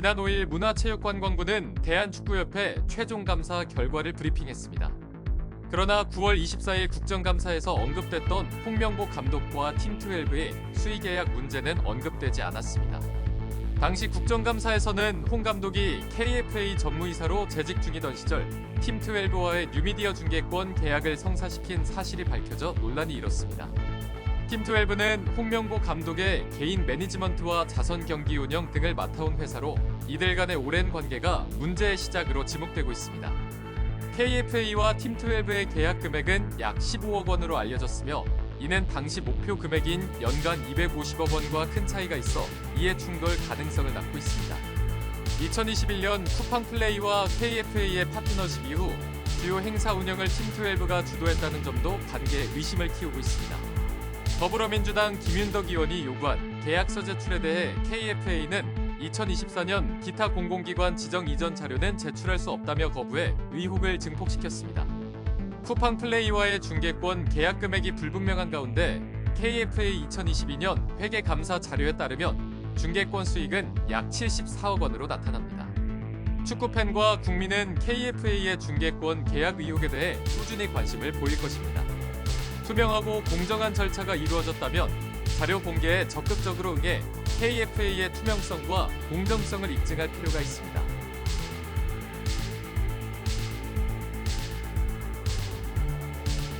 지난 5일 문화체육관광부는 대한축구협회 최종 감사 결과를 브리핑했습니다. 그러나 9월 24일 국정감사에서 언급됐던 홍명보 감독과 팀12의 수의 계약 문제는 언급되지 않았습니다. 당시 국정감사에서는 홍 감독이 KFA 전무이사로 재직 중이던 시절 팀12와의 뉴미디어 중계권 계약을 성사시킨 사실이 밝혀져 논란이 일었습니다. 팀12는 홍명보 감독의 개인 매니지먼트와 자선 경기 운영 등을 맡아온 회사로 이들 간의 오랜 관계가 문제의 시작으로 지목되고 있습니다. KFA와 팀12의 계약 금액은 약 15억 원으로 알려졌으며 이는 당시 목표 금액인 연간 250억 원과 큰 차이가 있어 이해 충돌 가능성을 낳고 있습니다. 2021년 쿠팡 플레이와 KFA의 파트너십 이후 주요 행사 운영을 팀12가 주도했다는 점도 관계에 의심을 키우고 있습니다. 더불어민주당 김윤덕 의원이 요구한 계약서 제출에 대해 KFA는 2024년 기타 공공기관 지정 이전 자료는 제출할 수 없다며 거부해 의혹을 증폭시켰습니다. 쿠팡 플레이와의 중개권 계약 금액이 불분명한 가운데 KFA 2022년 회계 감사 자료에 따르면 중개권 수익은 약 74억 원으로 나타납니다. 축구 팬과 국민은 KFA의 중개권 계약 의혹에 대해 꾸준히 관심을 보일 것입니다. 투명하고 공정한 절차가 이루어졌다면 자료 공개에 적극적으로 응해 KFA의 투명성과 공정성을 입증할 필요가 있습니다.